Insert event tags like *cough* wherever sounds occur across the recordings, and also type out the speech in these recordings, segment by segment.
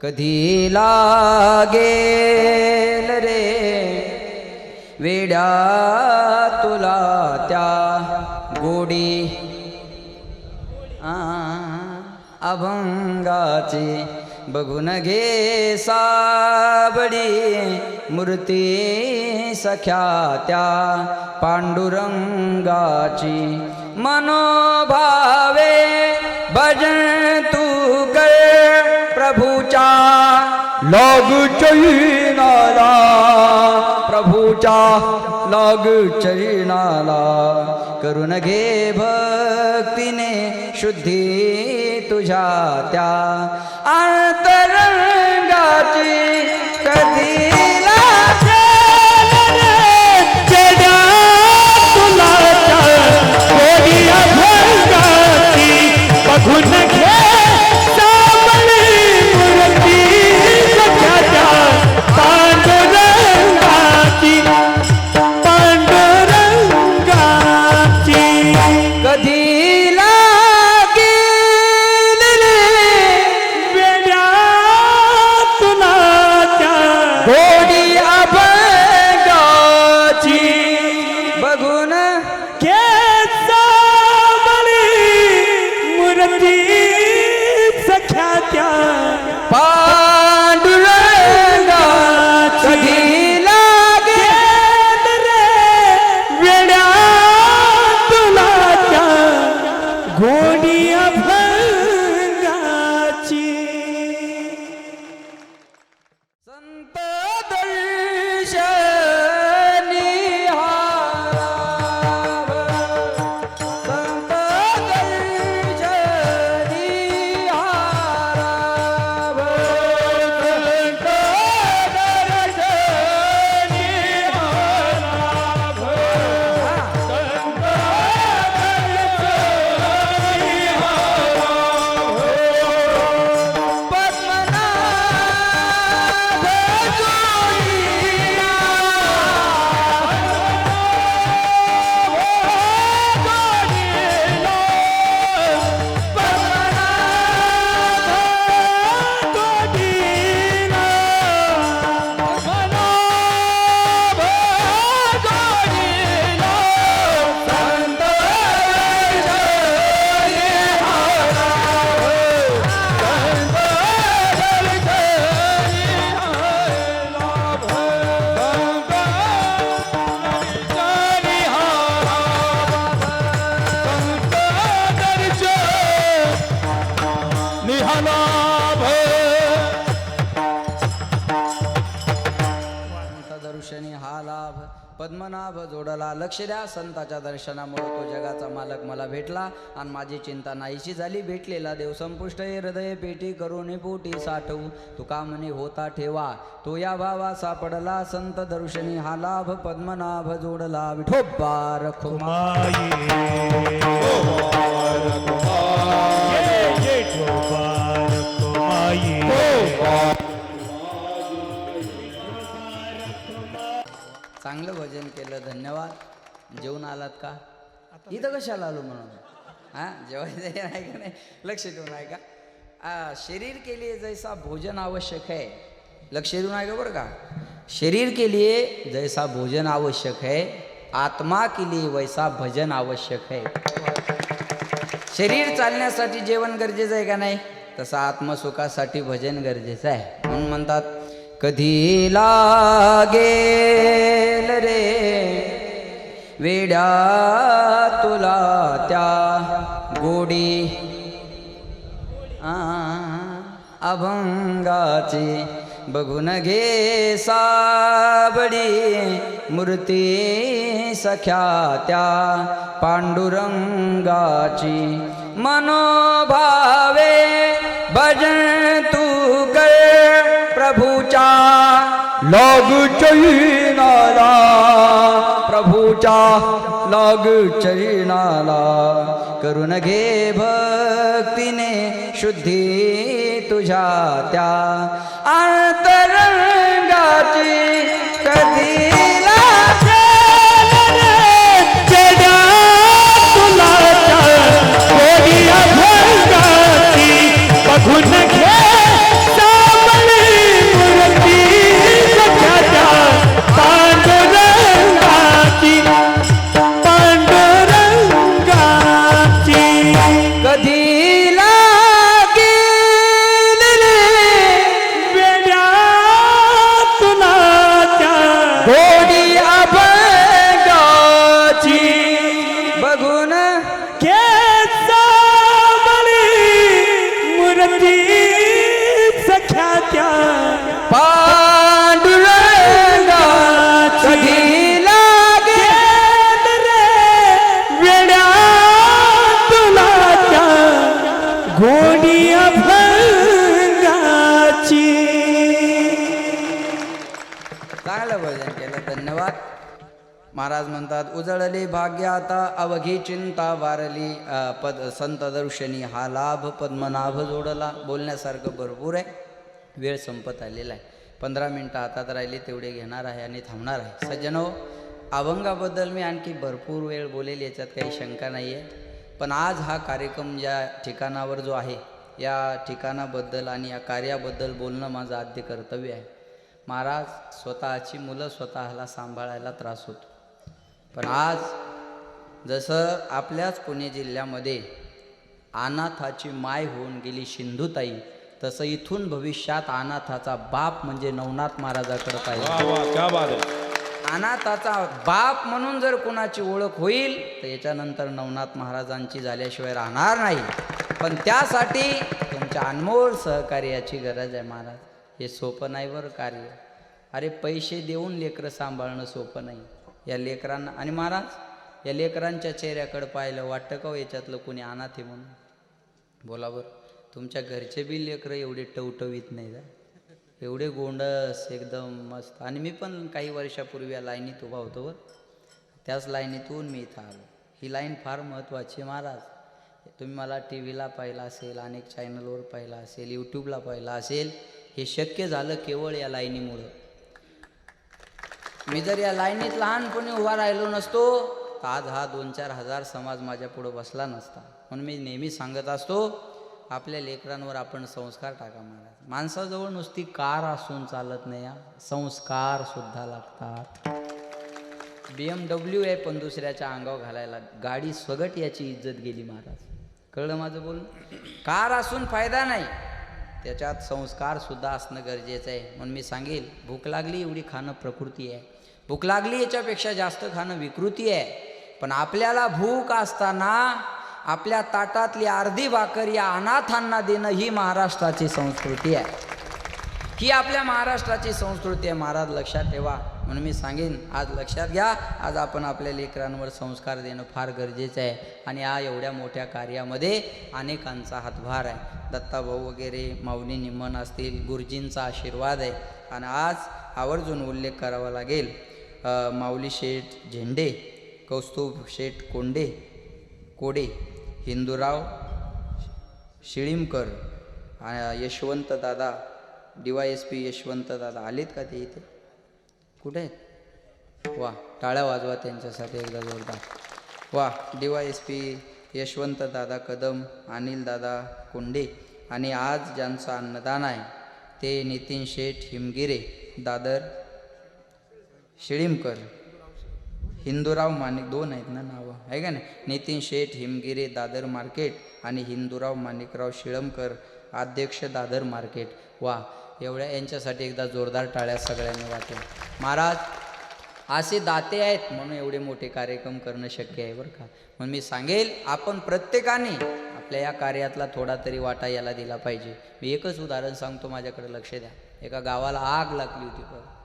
कधी लागेल रे? वेड्या तुला त्या गोडी. आ, अभंगाची बघून घे साबडी. मूर्ती सख्या त्या पांडुरंगाची मनोभावे चैनाला प्रभूचा लाग चैनाला करून घे भक्तीने शुद्धी तुझ्या त्या। अंतरंगाची कधी सख्याच्या पांडुरंगा पद्मनाभ जोडला. लक्ष द्या संताच्या दर्शनामुळे तो जगाचा मालक मला भेटला आणि माझी चिंता नाहीशी झाली. भेटलेला देव संपुष्ट हे हृदय पेटी करून पोटी साठवू. तुका म्हणे होता ठेवा. तो या भावा सापडला. संत दर्शनी हा लाभ पद्मनाभ जोडला. विठोबा रखो भजन केलं धन्यवाद. जेवून आलात का? इथं कशाला आलो म्हणून? हा जेवायचं नाही? का नाही? लक्ष देऊन आहे का? आ, शरीर के लिए जैसा भोजन आवश्यक है. लक्ष देऊन आहे का बरं का? शरीर के लिए जैसा भोजन आवश्यक है आत्मा के लिए वैसा भजन आवश्यक है. शरीर चालण्यासाठी जेवण गरजेचं आहे का नाही? तसं आत्मसुखासाठी भजन गरजेचं आहे. म्हणून म्हणतात कधी लागेल रे. वेड्या तुला त्या गोडी. अभंगाची बघून घे साबडी. मूर्ती सख्या त्या पांडुरंगाची. मनोभावे भजन लाग चैनाला प्रभूच्या लाग चैनाला करून घे भक्तीने शुद्धी तुझ्या त्या। अंतरंगाची कधी महाराज म्हणतात उजळली भाग्य आता अवघी चिंता वारली. पद संत दर्शनी हा लाभ पद्मनाभ जोडला. बोलण्यासारखं भरपूर आहे. वेळ संपत आलेला आहे. पंधरा मिनटं हातात राहिली तेवढे घेणार आहे आणि थांबणार आहे. सज्जनो अभंगाबद्दल मी आणखी भरपूर वेळ बोलेल याच्यात काही शंका नाही आहे. पण आज हा कार्यक्रम ज्या ठिकाणावर जो आहे या ठिकाणाबद्दल आणि या कार्याबद्दल बोलणं माझं आद्य कर्तव्य आहे. महाराज स्वतःची मुलं स्वतःला सांभाळायला त्रास होतो. पण आज जसं आपल्याच पुणे जिल्ह्यामध्ये अनाथाची माय होऊन गेली सिंधुताई तसं इथून भविष्यात अनाथाचा बाप म्हणजे नवनाथ महाराजाकडे पाहिजे. अनाथाचा बाप म्हणून जर कुणाची ओळख होईल तर याच्यानंतर नवनाथ महाराजांची झाल्याशिवाय राहणार नाही. पण त्यासाठी तुमच्या अनमोल सहकार्याची गरज आहे महाराज. हे सोपं नाही बरं कार्य. अरे पैसे देऊन लेकरं सांभाळणं सोपं नाही. या लेकरांना आणि महाराज या लेकरांच्या चेहऱ्याकडे पाहिलं वाटतं का हो याच्यातलं कोणी अनाथ आहे म्हणून? बोला बरं तुमच्या घरचे बी लेकरं एवढे टवटवीत नाही जा एवढे गोंडस एकदम मस्त. आणि मी पण काही वर्षापूर्वी या लाईनीत उभा होतो बरं. त्याच लाईनीतून मी इथं आलो. ही लाईन फार महत्त्वाची आहे महाराज. तुम्ही मला टी व्हीला पाहिला असेल अनेक चॅनलवर पाहिला असेल यूट्यूबला पाहिला असेल हे शक्य झालं केवळ या लाईनीमुळं. मी जर या लाईनीत लहानपणी उभा राहिलो नसतो तर आज हा दोन चार हजार समाज माझ्या पुढं बसला नसता. म्हणून मी नेहमी सांगत असतो आपल्या लेकरांवर आपण संस्कार टाका महाराज. माणसाजवळ नुसती कार असून चालत नाही हा. संस्कार सुद्धा लागतात. बी एम डब्ल्यू आहे पण दुसऱ्याच्या अंगावर घालायला. गाडी स्वगट याची इज्जत गेली महाराज. कळलं माझं बोल कार असून फायदा नाही. त्याच्यात संस्कार सुद्धा असणं गरजेचं आहे. म्हणून मी सांगेल भूक लागली एवढी खाणं प्रकृती आहे. भूक लागली याच्यापेक्षा जास्त खाणं विकृती आहे. पण आपल्याला भूक असताना आपल्या ताटातली अर्धी भाकर या अनाथांना देणं ही महाराष्ट्राची संस्कृती आहे. ही आपल्या महाराष्ट्राची संस्कृती आहे. महाराज लक्षात ठेवा. म्हणून मी सांगेन आज लक्षात घ्या. आज आपण आपल्या लेकरांवर संस्कार देणं फार गरजेचं आहे. आणि या एवढ्या मोठ्या कार्यामध्ये अनेकांचा हातभार आहे. दत्ताभाऊ वगैरे माऊली निम्मन असतील गुरुजींचा आशीर्वाद आहे. आणि आज आवर्जून उल्लेख करावा लागेल. माऊली शेठ झेंडे कौस्तुभ शेठ कोंडे कोडे Hinduraao Shilimkar Yashwant Dada D Y S P Yashwant Dada आलेत का ते इथे? कुठे आहेत? वा टाळ्या वाजवा त्यांच्यासाठी एकदा जोरदार. वा D Y S P Yashwant Dada Kadam Anil दादा कोंडे आणि आज ज्यांचं अन्नदान आहे ते नितीन शेठ हिमगिरे दादर शिळीमकर हिंदूराव माणिक दोन आहेत ना नावं आहे का नाही? नितीन शेठ हिमगिरे दादर मार्केट आणि हिंदूराव माणिकराव शिळमकर अध्यक्ष दादर मार्केट. वा एवढ्या यांच्यासाठी एकदा जोरदार टाळ्या सगळ्यांनी वाटेल. महाराज असे दाते आहेत म्हणून एवढे मोठे कार्यक्रम करणं शक्य आहे बरं का? म्हणून मी सांगेल आपण प्रत्येकाने आपल्या या कार्यातला थोडा तरी वाटा याला दिला पाहिजे. मी एकच उदाहरण सांगतो माझ्याकडे लक्ष द्या. एका गावाला आग लागली होती बरं.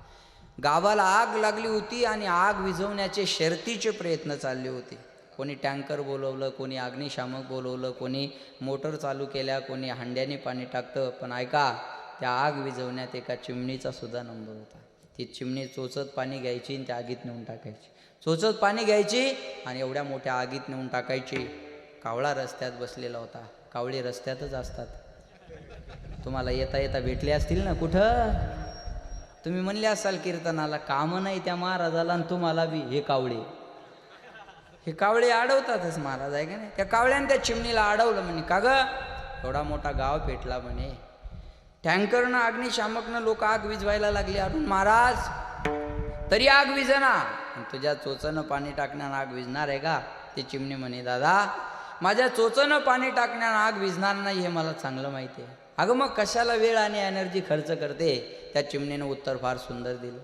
गावाला आग लागली होती आणि आग विझवण्याचे शर्तीचे प्रयत्न चालले होते. कोणी टँकर बोलवलं कोणी अग्निशामक बोलवलं कोणी मोटर चालू केल्या कोणी हांड्याने पाणी टाकतं. पण ऐका त्या आग विझवण्यात एका चिमणीचा सुद्धा नंबर होता. ती चिमणी चोचत पाणी घ्यायची आणि त्या आगीत नेऊन टाकायची. चोचत पाणी घ्यायची आणि एवढ्या मोठ्या आगीत नेऊन टाकायची. कावळा रस्त्यात बसलेला होता. कावळे रस्त्यातच असतात. तुम्हाला येता येता भेटले असतील ना कुठं? तुम्ही म्हणले असाल कीर्तनाला कामं नाही त्या महाराजाला आणि तुम्हाला बी हे कावळे. हे कावळे अडवतातच महाराज आहे का नाही? त्या कावळ्याने त्या चिमणीला अडवलं म्हणे का ग? एवढा मोठा गाव पेटला म्हणे. टँकरनं अग्निशामकनं लोक आग विझवायला लागली अरुण महाराज. तरी आग विझना. तुझ्या चोचनं पाणी टाकण्यानं आग विजणार आहे का? ते चिमणी म्हणे दादा माझ्या चोचनं पाणी टाकण्यानं आग विजणार नाही हे मला चांगलं माहिती आहे. अगं मग कशाला वेळ आणि एनर्जी खर्च करते? त्या चिमणीनं उत्तर फार सुंदर दिलं.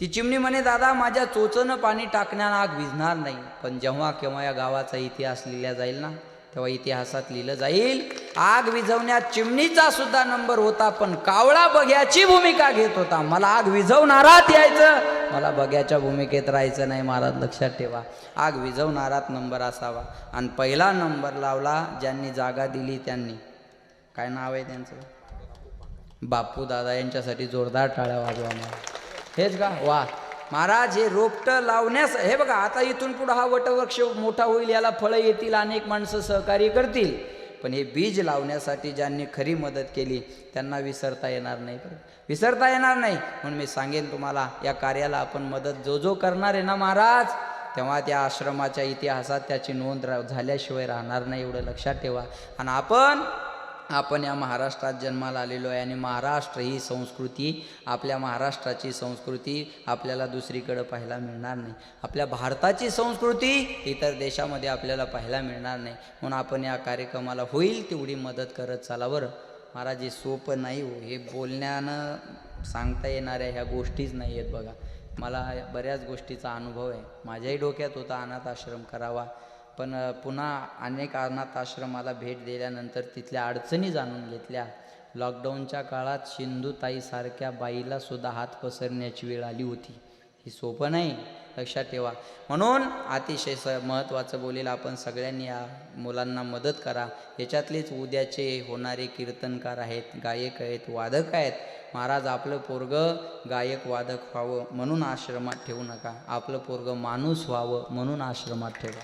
ती चिमणी म्हणे दादा माझ्या चोचनं पाणी टाकण्यानं आग विझणार नाही पण जेव्हा केव्हा या गावाचा इतिहास लिहिला जाईल ना तेव्हा इतिहासात लिहिलं जाईल आग विझवण्यात चिमणीचा सुद्धा नंबर होता पण कावळा बघ्याची भूमिका घेत होता. मला आग विझवणारात यायचं मला बघ्याच्या भूमिकेत राहायचं नाही महाराज लक्षात ठेवा. आग विझवणारात नंबर असावा. आणि पहिला नंबर लावला ज्यांनी जागा दिली त्यांनी. काय नाव आहे त्यांचं? बापू दादा यांच्यासाठी जोरदार टाळ्या वाजवा हेच का? वा. महाराज हे रोपटं लावण्यास हे बघा आता इथून पुढं हा वटवृक्ष मोठा होईल याला फळं येतील अनेक माणसं सहकार्य करतील. पण हे बीज लावण्यासाठी ज्यांनी खरी मदत केली त्यांना विसरता येणार नाही. विसरता येणार नाही. म्हणून मी सांगेन तुम्हाला या कार्याला आपण मदत जो जो करणार आहे ना महाराज तेव्हा त्या आश्रमाच्या इतिहासात त्याची नोंद रा झाल्याशिवाय राहणार नाही एवढं लक्षात ठेवा. आणि आपण आपण या महाराष्ट्रात जन्माला आलेलो आहे आणि महाराष्ट्र ही संस्कृती आपल्या महाराष्ट्राची संस्कृती आपल्याला दुसरीकडं पाहायला मिळणार नाही. आपल्या भारताची संस्कृती इतर देशामध्ये आपल्याला पाहायला मिळणार नाही. म्हणून आपण या कार्यक्रमाला होईल तेवढी मदत करत चाला बरं. महाराज हे सोपं नाही हो. हे बोलण्यानं सांगता येणाऱ्या ह्या गोष्टीच नाही आहेत बघा. मला बऱ्याच गोष्टीचा अनुभव आहे. माझ्याही डोक्यात होता अनाथ आश्रम करावा. पण पुन्हा अनेक अनाथ आश्रमाला भेट दिल्यानंतर तिथल्या अडचणी जाणून घेतल्या. लॉकडाऊनच्या काळात सिंधुताईसारख्या बाईला सुद्धा हात पसरण्याची वेळ आली होती. ही सोपं नाही. लक्षात ठेवा. म्हणून अतिशय स महत्त्वाचं बोलेल आपण सगळ्यांनी या मुलांना मदत करा. याच्यातलेच उद्याचे होणारे कीर्तनकार आहेत गायक आहेत वादक आहेत. महाराज आपलं पोरग गायक वादक व्हावं म्हणून आश्रमात ठेवू नका. आपलं पोरग माणूस व्हावं म्हणून आश्रमात ठेवा.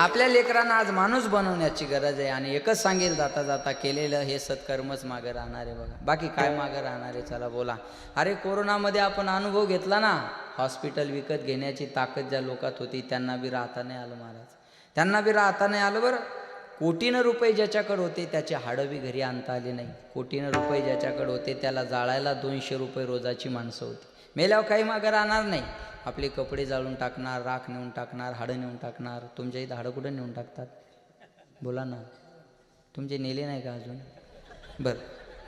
आपल्या लेकरांना आज माणूस बनवण्याची गरज आहे आणि एकच सांगेल जाता जाता केलेलं हे सत्कर्मच मागं राहणार आहे बघा. बाकी काय मागं राहणार आहे? चला बोला. अरे कोरोनामध्ये आपण अनुभव घेतला ना? हॉस्पिटल विकत घेण्याची ताकद ज्या लोकात होती त्यांना बी राहता नाही आलं महाराज. त्यांना बी राहता नाही आलं बरं. कोटीनं रुपये ज्याच्याकडे होते त्याचे हाडं बी घरी आणता आले नाही कोटीनं रुपये ज्याच्याकडे होते त्याला जाळायला दोनशे रुपये रोजाची माणसं होती. मेल्यावर काही मागं राहणार नाही. आपले कपडे जाळून टाकणार राख नेऊन टाकणार हाडं नेऊन टाकणार तुमच्या इथं हाडं कुठं नेऊन टाकतात? बोला ना. तुमचे नेले नाही का अजून? बरं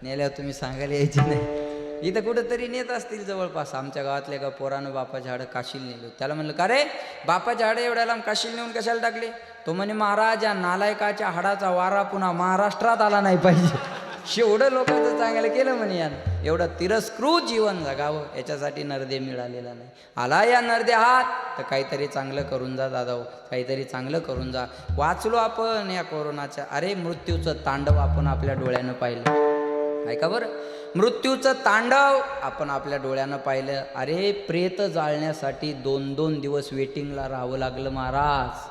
नेल्यावर तुम्ही सांगायला यायचे नाही. इथं कुठंतरी नेत असतील जवळपास. आमच्या गावातल्या एका पोरानं बापाच्या हाडं काशील नेलं त्याला म्हणलं का रे? बापाच्या हाडं एवढ्या लांब काशील नेऊन कशाला टाकले? तो म्हणे महाराज या नालायकाच्या हाडाचा वारा पुन्हा महाराष्ट्रात आला नाही पाहिजे. शेवढं लोकांचं चांगलं केलं म्हणे यानं. एवढं तिरस्कृत जीवन जगावं याच्यासाठी नरदे मिळालेला नाही. आला या नरदे हात तर काहीतरी चांगलं करून जा दादा हो, काहीतरी चांगलं करून जा. वाचलो आपण या कोरोनाच्या अरे मृत्यूचं तांडव आपण आपल्या डोळ्यानं पाहिलं. ऐका बरं? मृत्यूचं तांडव आपण आपल्या डोळ्यानं पाहिलं. अरे प्रेत जाळण्यासाठी दोन दोन दिवस वेटिंगला राहावं लागलं महाराज.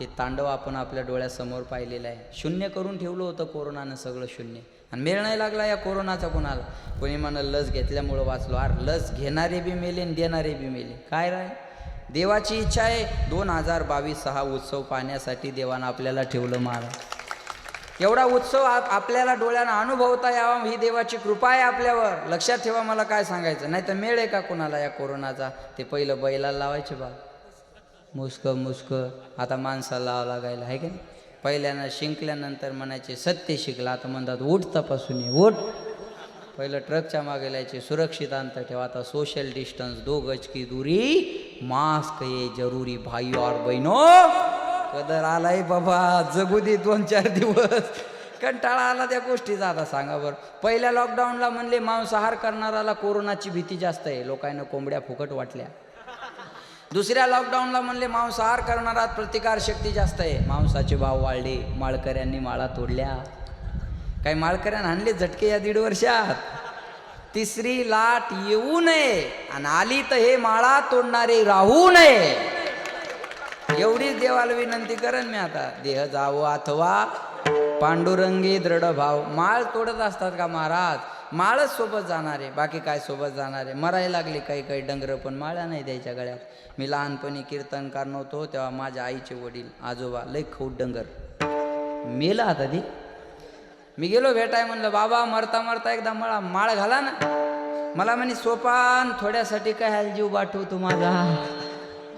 हे तांडव आपण आपल्या डोळ्यासमोर पाहिलेलं आहे. शून्य करून ठेवलं होतं कोरोनानं सगळं शून्य. आणि मेळ नाही लागला या कोरोनाचा कोणाला. कोणी म्हणलं लस घेतल्यामुळं वाचलो. अरे लस घेणारे बी मेले आणि देणारे बी मेले. काय राय? देवाची इच्छा आहे दोन हजार बावीस हा उत्सव पाहण्यासाठी देवानं आपल्याला ठेवलं महाराज एवढा उत्सव आप आपल्याला डोळ्यांना अनुभवता यावा ही देवाची कृपा आहे आपल्यावर. लक्षात ठेवा मला काय सांगायचं. नाही तर मेळ आहे का कोणाला या कोरोनाचा? ते पहिलं बैलाला लावायचे बा मुस्क मुस्क. आता माणसाला लावा लागायला. आहे की नाही? पहिल्यानं शिंकल्यानंतर म्हणायचे सत्य शिकला. आता म्हणतात उठ तपासून ये उठ. पहिलं ट्रकच्या मागे लायचे सुरक्षित अंतर ठेवा. आता सोशल डिस्टन्स दो गज की दुरी. मास्क ये जरुरी भाई और बहिनो कदर आलाय बाबा जगू दे दोन चार दिवस. कंटाळा आला त्या गोष्टीचा. आता सांगा बरं. पहिल्या लॉकडाऊनला म्हणले मांसाहार करणाराला कोरोनाची भीती जास्त आहे. लोकांना कोंबड्या फुकट वाटल्या. दुसऱ्या लॉकडाऊनला म्हणले मांसाहार करणारा प्रतिकार शक्ती जास्त आहे. मांसाचे भाव वाढले माळकऱ्यांनी माळा तोडल्या. काही माळकऱ्यांना आणले झटके या दीड वर्षात. तिसरी लाट येऊ नये आणि आली तर हे माळा तोडणारे राहू नये. एवढीच देवाला विनंती करेन मी आता. देह जावो अथवा पांडुरंगी दृढ भाव. माळ तोडत असतात का महाराज? माळच सोबत जाणार आहे बाकी काय सोबत जाणार आहे? मरायला लागले काही काही डंगर पण माळ्या नाही द्यायच्या गळ्यात. मी लहानपणी कीर्तनकार नव्हतो तेव्हा माझ्या आईचे वडील आजोबा लय खौट डंगर. मेला आता ती. मी गेलो भेटाय म्हणलं बाबा मरता मरता एकदा मला माळ घाला ना. मला म्हणे सोपान थोड्यासाठी काय हाल जीव पाठवतो माझा?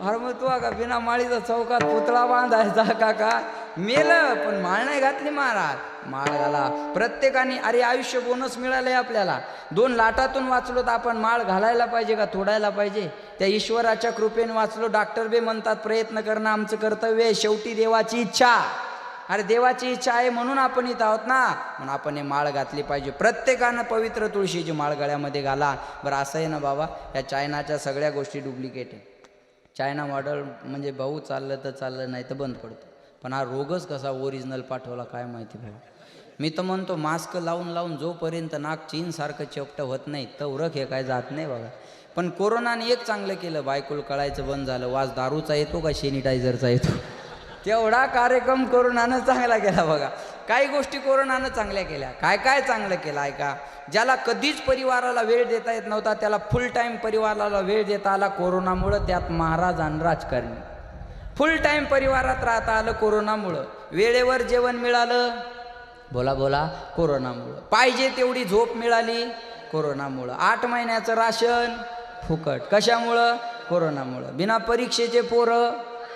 अरे मग तू का बिना माळीचा चौकात पुतळा बांधायचा का का मेलं पण माळ नाही घातली महाराज. माळ घाला. प्रत्येकाने अरे आयुष्य बोनस मिळालंय आपल्याला. दोन लाटातून वाचलो तर आपण माळ घालायला पाहिजे का तोडायला पाहिजे? त्या ईश्वराच्या कृपेने वाचलो डॉक्टर बे म्हणतात प्रयत्न करणं आमचं कर्तव्य आहे. शेवटी देवाची इच्छा. अरे देवाची इच्छा आहे म्हणून आपण इथं आहोत ना. म्हणून आपण हे माळ घातली पाहिजे. प्रत्येकानं पवित्र तुळशीची माळ गळ्यामध्ये घाला. बरं असं आहे ना बाबा? या चायनाच्या सगळ्या गोष्टी डुप्लिकेट आहे. चायना मॉडेल म्हणजे भाऊ चाललं तर चाललं नाही तर बंद पडतं. पण हा रोगच कसा ओरिजिनल पाठवला काय माहिती भाऊ? मी तर म्हणतो मास्क लावून लावून जोपर्यंत नाक चीनसारखं चेपटं होत नाही तवरक हे काय जात नाही बघा. पण कोरोनाने एक चांगलं केलं बायकोल कळायचं बंद झालं वास दारूचा येतो का सॅनिटायझरचा येतो? तेवढा कार्यक्रम कोरोनानं चांगला केला बघा. काही गोष्टी कोरोनानं चांगल्या केल्या. काय काय चांगलं केलं ऐका. ज्याला कधीच परिवाराला वेळ देता येत नव्हता त्याला फुल टाईम परिवाराला वेळ देता आला कोरोनामुळं त्यात महाराज आणि राजकारणी. फुल टाईम परिवारात राहता आलं कोरोनामुळं. वेळेवर जेवण मिळालं? बोला बोला. कोरोनामुळं. पाहिजे तेवढी झोप मिळाली? कोरोनामुळं. आठ महिन्याचं राशन? फुकट. कशामुळं? कोरोनामुळं. बिना परीक्षेचे पोरं?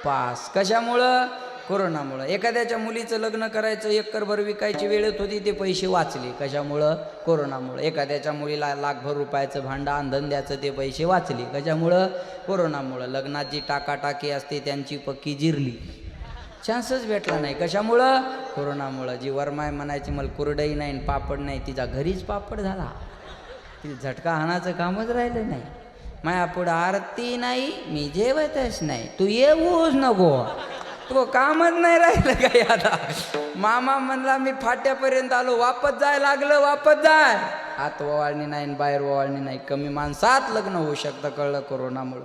पास. कशामुळं? कोरोनामुळं. एखाद्याच्या मुलीचं लग्न करायचं एकरभर विकायची वेळ येत होती ते पैसे वाचले. कशामुळं? कोरोनामुळं. एखाद्याच्या मुलीला लाखभर रुपयाचं भांडं द्यायचं ते पैसे वाचले. कशामुळं? कोरोनामुळं. लग्नात जी टाकाटाकी असते त्यांची पक्की जिरली. चान्सच भेटला नाही. कशामुळं? कोरोनामुळं. जी वरमाय म्हणायची मला कुरडई नाही आणि पापड नाही तिचा घरीच पापड झाला. तिला झटका हाणाचं कामच राहिलं नाही. माया पुढं आरती नाही मी जेवतच नाही. तू येऊच नको. तो कामच नाही राहिलं काही आता मामा म्हणला मी फाट्यापर्यंत आलो वापस जाय लागलं वापस जाय. आत ओवाळणी नाही आणि बाहेर ओवाळणी नाही. कमी माणसात लग्न होऊ शकतं कळलं कोरोनामुळं.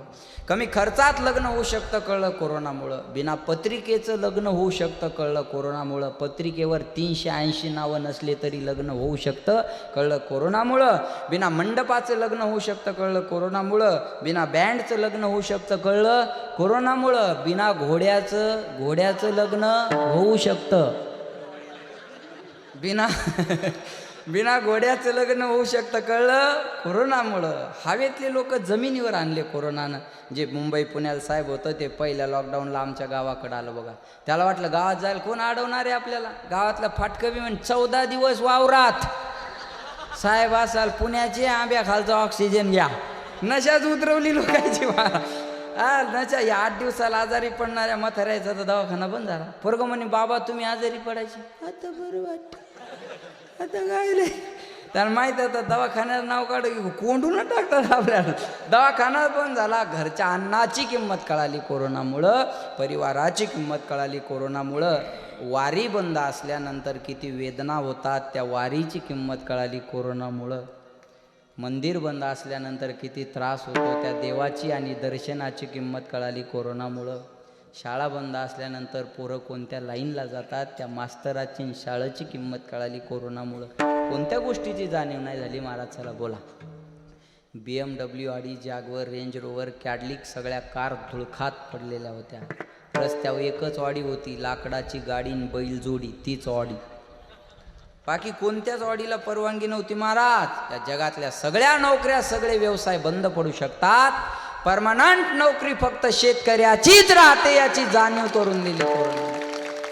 कमी खर्चात लग्न होऊ शकतं कळलं कोरोनामुळं. बिना पत्रिकेचं लग्न होऊ शकतं कळलं कोरोनामुळं. पत्रिकेवर तीनशे ऐंशी नावं नसले तरी लग्न होऊ शकतं कळलं कोरोनामुळं. बिना मंडपाचं लग्न होऊ शकतं कळलं कोरोनामुळं. बिना बँडचं लग्न होऊ शकतं कळलं कोरोनामुळं. बिना घोड्याचं घोड्याचं लग्न होऊ शकतं. बिना *laughs* बिना घोड्याचं लग्न होऊ शकतं कळलं? कोरोनामुळं. हवेतले लोक जमिनीवर आणले कोरोनानं. जे मुंबई पुण्याला साहेब होतं ते पहिल्या लॉकडाऊनला आमच्या गावाकडं आलं बघा. त्याला वाटलं गावात जायला कोण अडवणार आहे आपल्याला? गावातला फाटकवी बी म्हण चौदा दिवस वावरात. साहेब असाल पुण्याचे आंब्या खालचा ऑक्सिजन घ्या. नशाच उतरवली लोकांची वा. हा नशा या आठ दिवसाला आजारी पडणाऱ्या म्हाताऱ्याचा तर दवाखाना बंद झाला. पोरग म्हणे बाबा तुम्ही आजारी पडायची. आता बरं वाटतं. आता काय रे? माहीत माहीत आता दवाखान्यात नाव काढ की कोंडून टाकतात आपल्याला. दवाखाना पण झाला घरच्या अन्नाची किंमत कळाली कोरोनामुळं परिवाराची किंमत कळाली कोरोनामुळं. वारी बंद असल्यानंतर किती वेदना होतात त्या वारीची किंमत कळाली कोरोनामुळं. मंदिर बंद असल्यानंतर किती त्रास होतो त्या देवाची आणि दर्शनाची किंमत कळाली कोरोनामुळं. शाळा बंद असल्यानंतर पोरं कोणत्या लाईनला जातात त्या मास्तराची शाळेची किंमत कळाली कोरोनामुळं. कोणत्या गोष्टीची जाणीव नाही झाली? महाराज चला बोला. बी एम डब्ल्यू आडी जागवर रेंज रोवर कॅडलिक सगळ्या कार धुळखात पडलेल्या होत्या. रस्त्यावर एकच ऑडी होती लाकडाची गाडी बैल जोडी तीच ऑडी. बाकी कोणत्याच ऑडीला परवानगी नव्हती महाराज. या जगातल्या सगळ्या नोकऱ्या सगळे व्यवसाय बंद पडू शकतात. परमनंट नोकरी फक्त शेतकऱ्याचीच राहते याची जाणीव करून दिली कोरोना.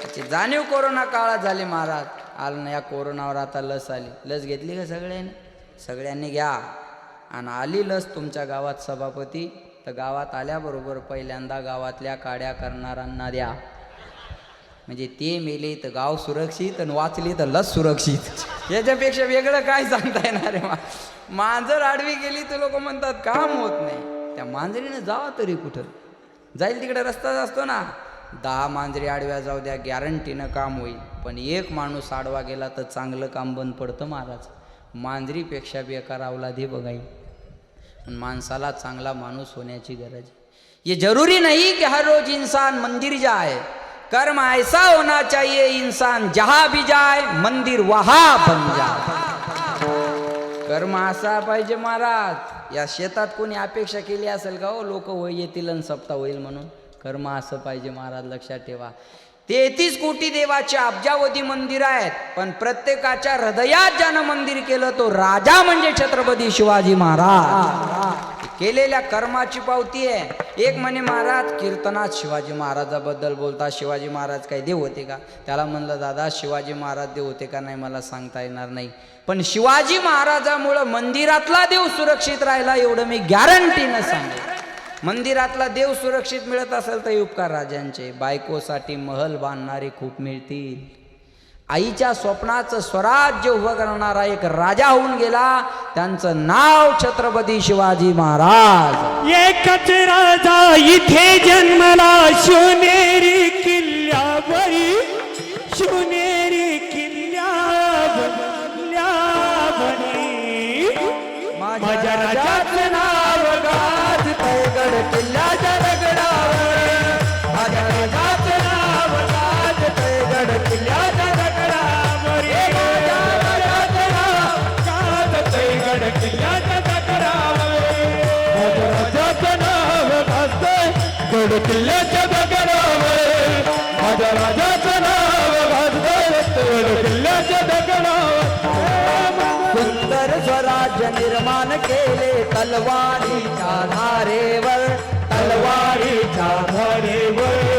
याची जाणीव कोरोना काळात झाली महाराज. आलं ना या कोरोनावर आता लस आली. लस घेतली का सगळ्यांनी? सगळ्यांनी घ्या. आणि आली लस तुमच्या गावात सभापती. तर गावात आल्याबरोबर पहिल्यांदा गावातल्या काड्या करणाऱ्यांना द्या. म्हणजे ते मेले तर गाव सुरक्षित आणि वाचले तर लस सुरक्षित. याच्यापेक्षा वेगळं काय सांगता येणार आहे मा? आडवी गेली तर लोक म्हणतात काम होत नाही. त्या मांजरीनं जावा तरी कुठं? जाईल तिकडे रस्ताच असतो ना. दहा मांजरी आडव्या जाऊ द्या गॅरंटीनं काम होईल. पण एक माणूस आडवा गेला तर चांगलं काम बंद पडतं महाराज. मांजरीपेक्षा बेकार अवलाद हे. बघाई पण माणसाला चांगला माणूस होण्याची गरज आहे. ये जरूरी नहीं कि हर रोज इंसान मंदिर जाए कर्म ऐसा होना चाहिए इंसान जहां भी जाए मंदिर वहां बन जाए कर्म असा पाहिजे महाराज. या शेतात कोणी अपेक्षा केली असेल का हो लोक होय येतील आणि सप्ता होईल म्हणून. कर्म असं पाहिजे महाराज लक्षात ठेवा. तेहतीस कोटी देवाचे अब्जावधी मंदिर आहेत पण प्रत्येकाच्या हृदयात ज्यानं मंदिर केलं तो राजा म्हणजे छत्रपती शिवाजी महाराज. केलेल्या कर्माची पावती आहे. एक म्हणे महाराज कीर्तनात शिवाजी महाराजाबद्दल बोलता शिवाजी महाराज काही देव होते का? त्याला म्हणलं दादा शिवाजी महाराज देव होते का नाही मला सांगता येणार नाही. पण शिवाजी महाराजामुळं मंदिरातला देव सुरक्षित राहिला एवढं मी गॅरंटीनं सांगेन. मंदिरातला देव सुरक्षित मिळत असेल तर उपकार राजांचे. बायकोसाठी महल बांधणारे खूप मिळतील. आईच्या स्वप्नाचं स्वराज्य उभं करणारा एक राजा होऊन गेला. त्यांचं नाव छत्रपती शिवाजी महाराज. एकच राजा इथे जन्मला शिवनेरी किल्ल्याच्या दगडावर माझ्या राजाचं नाव भाजवड किल्ल्याच्या दगडावर. सुंदर स्वराज्य निर्माण केले तलवारीच्या धारेवर. तलवारीच्या धारेवर.